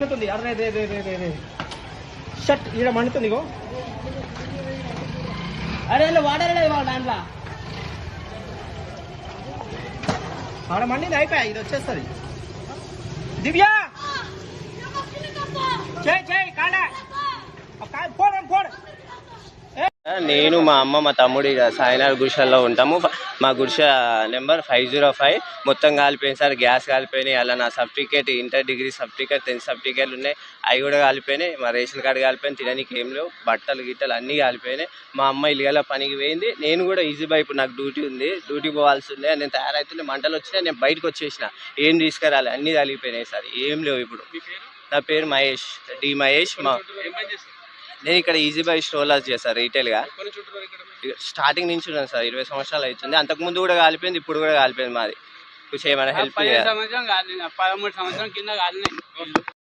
మండుతుంది అరే రే రే రే రే షట్ ఈడ మండుతుంది ఇగో. అరే వాటర్ లేదు వాళ్ళ దాంట్లో. ఆడ మండింది అయిపోయా ఇది వచ్చేస్తుంది. దివ్య! చేయి నేను మా అమ్మ మా తమ్ముడు ఇక సాయినాథ్ గుడిసెల్లో ఉంటాము. మా గుడిసె నెంబర్ ఫైవ్ జీరో ఫైవ్. మొత్తం కాలిపోయింది సార్ గ్యాస్ కాలిపోయినాయి. అలా నా certificate inter degree certificate tenth సర్టిఫికేట్లు ఉన్నాయి. అవి కూడా కాలిపోయినాయి. మా రేషన్ కార్డు కాలిపోయింది. తినడానికి ఏం లేవు. బట్టలు గిట్టలు అన్నీ కాలిపోయినాయి. మా అమ్మ ఇల్లుగల పనికి పోయింది. నేను కూడా ఈజీ బై ఇప్పుడు నాకు డ్యూటీ ఉంది. డ్యూటీ పోవాల్సి ఉంది. నేను తయారైతుండే మంటలు వచ్చినాయి. నేను బయటకు వచ్చేసిన. ఏం తీసుకురాలి. అన్నీ కాలిపోయినాయి సార్. ఏం లేవు ఇప్పుడు. నా పేరు మహేష్. డి మహేష్. మా నేను ఇక్కడ ఈజీ బై స్టోర్లాస్ చేస్తాను రీటైల్గా స్టార్టింగ్ నుంచి ఉన్నాను సార్ ఇరవై సంవత్సరాలు అవుతుంది అంతకు ముందు కూడా కాలిపోయింది ఇప్పుడు కూడా కాలిపోయింది మాది. కొంచెం ఏమైనా హెల్ప్ పదమూడు సంవత్సరం కింద కాదు.